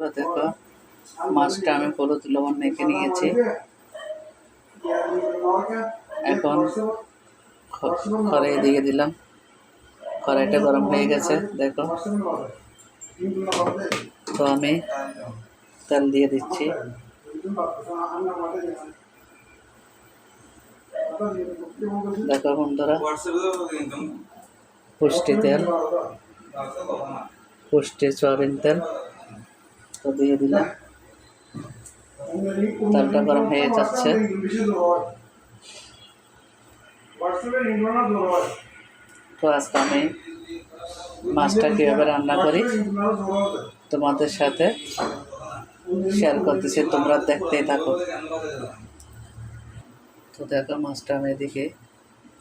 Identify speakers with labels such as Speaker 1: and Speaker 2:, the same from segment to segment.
Speaker 1: দেখো, মাছটা আমি হলুদ লবণ মেখে নিয়েছি। এখন কড়াই দিয়ে দিলাম। কড়াইটা গরম হয়ে গেছে, দেখো। তো আমি তেল দিয়ে দিচ্ছি। দেখো বন্ধুরা পুষ্টি তেল, পুষ্টি সয়াবিন তেল। তো দিয়ে দিলাম। তেলটা গরম হয়ে যাচ্ছে। তো আজকে আমি মাছটা কীভাবে রান্না করি তোমাদের সাথে শেয়ার করতেছি, তোমরা দেখতেই থাকো। তো দেখো মাছটা আমি এদিকে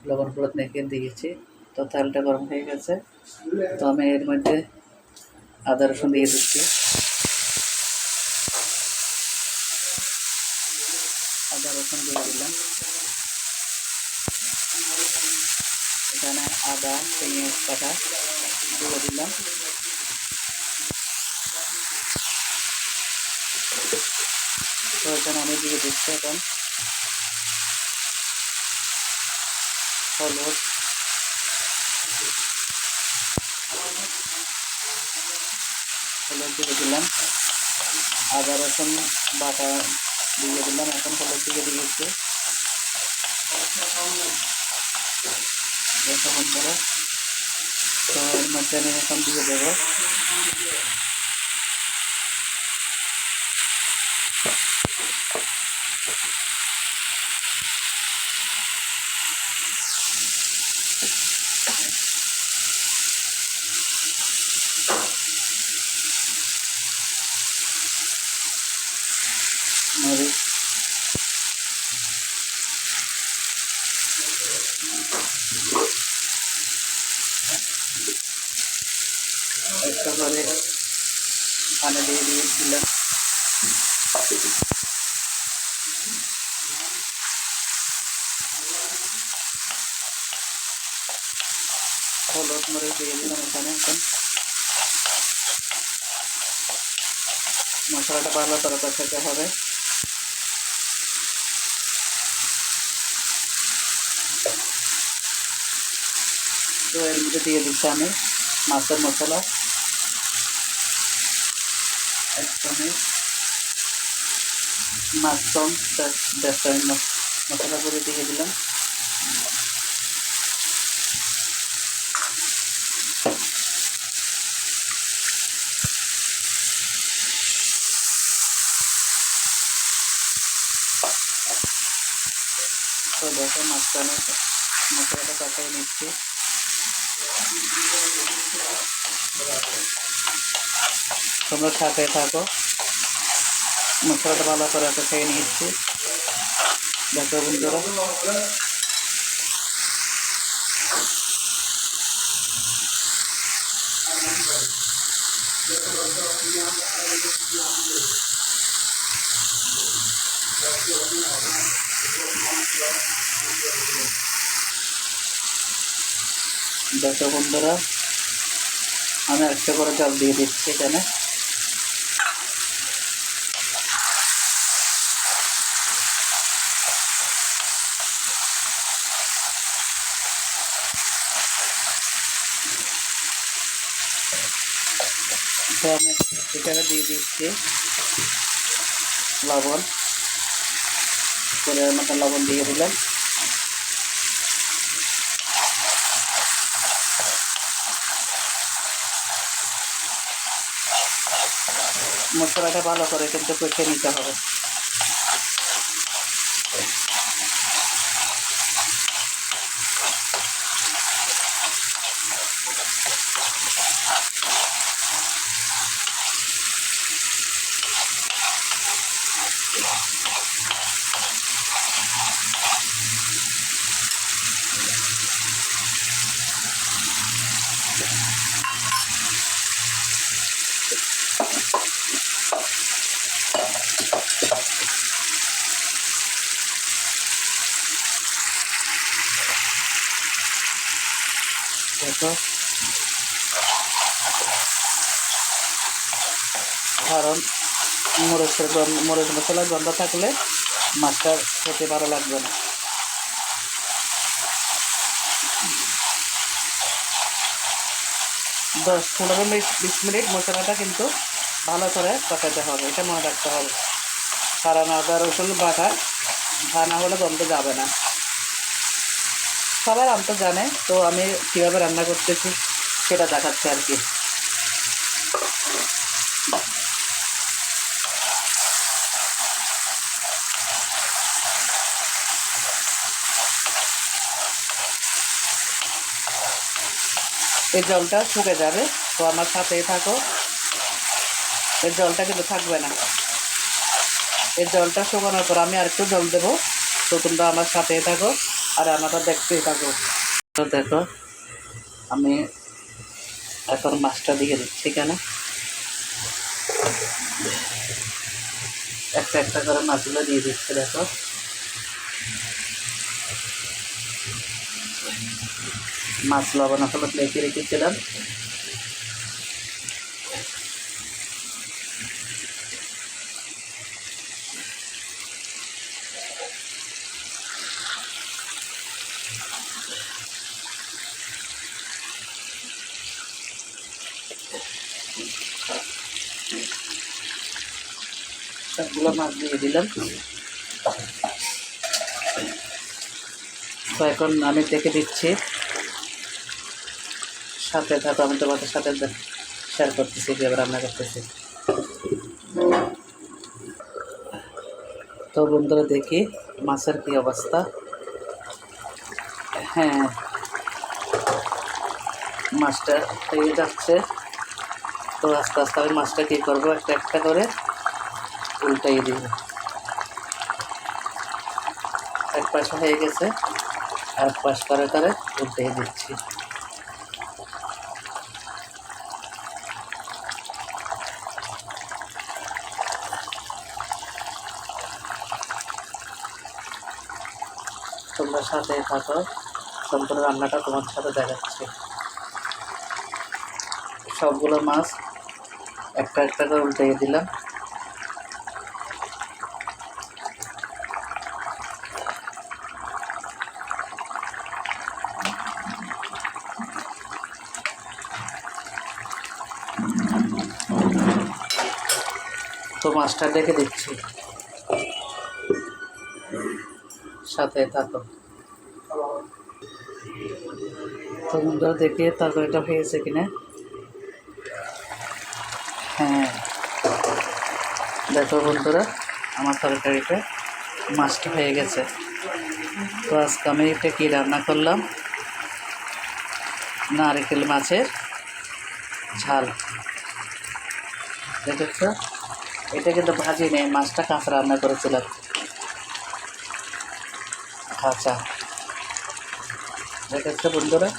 Speaker 1: লবণ হলুদ মেখে দিয়েছি। তো তেলটা গরম হয়ে গেছে। তো আমি এর মধ্যে আদা রসুন দিয়ে দিচ্ছি। আদা রসুন দিয়ে দিলাম। এখানে আদা, পেঁয়াজ কাটা দিয়ে দিলাম। এখানে আমি দিয়ে দিচ্ছি এখন হলুদ। হলুদ দিয়ে দিলাম। আদা, রসুন, বাটা দিয়ে দিলাম এখন হলুদ দিয়ে দিয়েছি এখন করে। তো এর মধ্যে আমি এখন দিয়ে দেবো মরিচ একটা করে পানি দিয়ে দিয়েছিলাম। হলুদ মরিচ দিয়ে দিলাম এখানে এখন মশলাটা ভালো করে হবে। তো এর মধ্যে দিয়ে দিচ্ছি আমি মাছের মশলা। এক চামচ। মাছ কম দেড় চামচ মশলা করে দিয়ে দিলাম। তো দেখো মাছটা মশলাটা কষাই নিচ্ছি। তোমরা সাথে থাকো। মশলাটা ভালো করে কষাই নিচ্ছি। দেখো বন্ধুরা। দেখো বন্ধুরা, আমি একটা করে জল দিয়ে দিচ্ছি এখানে। তো আমি এখানে দিয়ে দিচ্ছি লবণ। করে মতো লবণ দিয়ে দিলাম। মশলাটা ভালো করে কিন্তু কষে নিতে হবে। কারণ মরিচের মরিচ মশলার গন্ধ থাকলে মাছটা খেতে ভালো লাগবে না। দশ পনেরো মিনিট, বিশ মিনিট মশলাটা কিন্তু ভালো করে পাকাতে হবে, এটা মনে রাখতে হবে। কারণ আদা, রসুন বাটা না হলে গন্ধ যাবে না। সবাই রান্না জানে, তো আমি কীভাবে রান্না করতেছি সেটা দেখাচ্ছি আর কি। এই জলটা শুকে যাবে। তো আমার সাথেই থাকো। এর জলটা কিন্তু থাকবে না। এই জলটা শুকানোর পর আমি আরেকটু জল দেবো। তো তোমরা আমার সাথেই থাকো আর আমারটা দেখতেই থাকো। তো দেখো, আমি এখন মাছটা দিয়ে দিচ্ছি কেন একটা একটা করে মাছগুলো দিয়ে দিচ্ছে, দেখো। মাছ লবণ হলুদ মেখে রেখেছিলাম। সবগুলো মাছ দিয়ে দিলাম। তো এখন আমি দেখে দিচ্ছি। সাথে থাকো, আমি তোমাদের সাথে শেয়ার করতেছি কীভাবে রান্না করতেছি। তো বন্ধুরা, দেখি মাছের কি অবস্থা। হ্যাঁ মাছটা হয়ে যাচ্ছে। তো আস্তে আস্তে আমি মাছটা কী করব, একটা একটা করে উল্টাই দিব। এক পাশে হয়ে গেছে, আর পাশ করে করে উল্টাই দিচ্ছি। তোমরা সাথে থাকো। সম্পূর্ণ রান্নাটা তোমার সাথে দেখাচ্ছি। সবগুলো মাছ একটা একটা করে উল্টিয়ে দিলাম। তো মাছটা দেখে দিচ্ছি। সাথে থাকো তো। বন্ধুরা দেখে তরকারিটা হয়েছে কিনা? হ্যাঁ। দেখো বন্ধুরা আমার তরকারিটা মাছটা হয়ে গেছে। তো আজকে আমি এটা কি রান্না করলাম? নারকেল মাছের ঝাল। দেখেছ? এটা কিন্তু ভাজি নেই মাছটা কাঁচা রান্না করেছিলাম। কাঁচা দেখেছ বন্ধুরা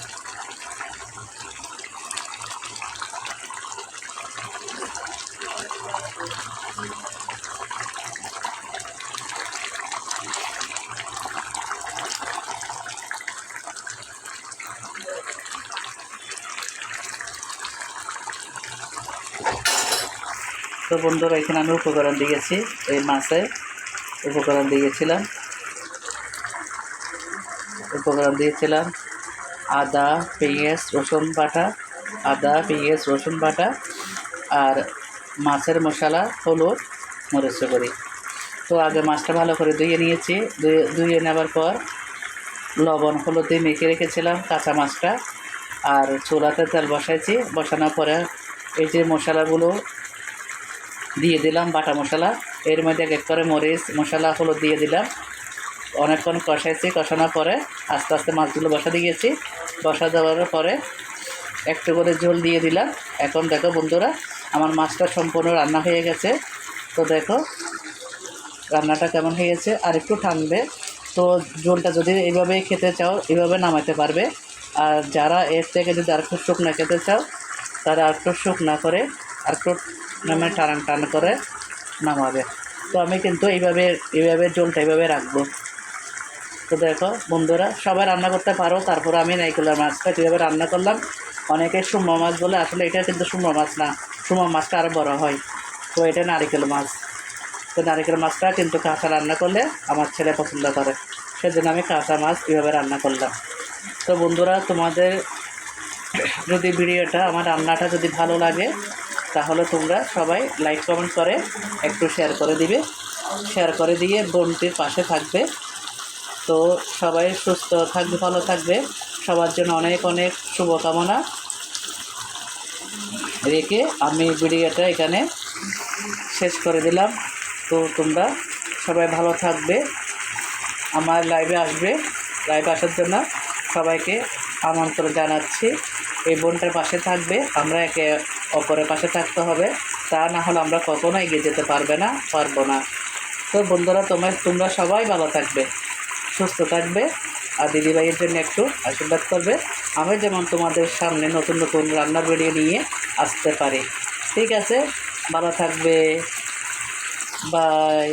Speaker 1: তো বন্ধুরা এখানে আমি উপকরণ দিয়েছি এই মাছে উপকরণ দিয়েছিলাম উপকরণ দিয়েছিলাম। আদা, পেঁয়াজ, রসুন বাটা, আদা, পেঁয়াজ, রসুন বাটা আর মাছের মশলা, হলুদ মরিচ করি। তো আগে মাছটা ভালো করে ধুয়ে নিয়েছি। ধুয়ে ধুয়ে নেওয়ার পর লবণ, হলুদ দিয়ে মেখে রেখেছিলাম কাঁচা মাছটা আর চুলাতে তেল বসাইছি। বসানোর পরে এই যে মশলাগুলো দিয়ে দিলাম, বাটা মশলা, এর মধ্যে এক এক করে মরিচ, মশলা, হলুদ দিয়ে দিলাম। অনেকক্ষণ কষাইছি, কষানোর পরে আস্তে আস্তে মাছগুলো বসা দিয়েছি বসা দেওয়ার পরে একটু করে ঝোল দিয়ে দিলাম। এখন দেখো বন্ধুরা, আমার মাছটা সম্পূর্ণ রান্না হয়ে গেছে। তো দেখো, রান্নাটা কেমন হয়ে গেছে? আর একটু ঠান্ডবে তো ঝোলটা যদি এইভাবে খেতে চাও, এইভাবে নামাতে পারবে। আর যারা এর থেকে যদি আর একটু শুকনা খেতে চাও, তারা আর একটু শুকনা করে আর একটু নামে টান টান করে নামাবে। তো আমি কিন্তু এইভাবে এইভাবে ঝোলটা এইভাবে রাখব। তো দেখো, বন্ধুরা, সবাই রান্না করতে পারো। তারপর আমি নাইকুলার মাছটা কীভাবে রান্না করলাম, অনেকে সুমা মাছ বলে, আসলে এটা কিন্তু সুমা মাছ না সুমা মাছটা আরও বড় হয়। তো তো এটা নারিকেল মাছ। তো নারিকেল মাছটা কিন্তু কাঁচা রান্না করলে আমার ছেলে পছন্দ করে। সেজন্য আমি কাঁচা মাছ এভাবে রান্না করলাম। তো বন্ধুরা, তোমাদের যদি ভিডিওটা, আমার রান্নাটা যদি ভালো লাগে, তাহলে তোমরা সবাই লাইক কমেন্ট করে একটু শেয়ার করে দিবে। শেয়ার করে দিয়ে বোনটির পাশে থাকবে। তো সবাই সুস্থ থাকবে, ভালো থাকবে। সবার জন্য অনেক অনেক শুভকামনা। রেখে আমি ভিডিওটা এখানে শেষ করে দিলাম। তো তোমরা সবাই ভালো থাকবে। আমার লাইভে আসবে। লাইভে আসার জন্য সবাইকে আমন্ত্রণ জানাচ্ছি। এই বোনটার পাশে থাকবে। আমরা একে অপরের পাশে থাকতে হবে। তা না হলে আমরা কখনো এগিয়ে যেতে পারবে না, পারব না। তো বন্ধুরা, তোমার তোমরা সবাই ভালো থাকবে। সুস্থ থাকবে আর দিদিভাইয়ের জন্য একটু আশীর্বাদ করবে। আমি যেমন তোমাদের সামনে নতুন নতুন রান্নার ভিডিও নিয়ে আসতে পারি। ঠিক আছে? ভালো থাকবে। বাই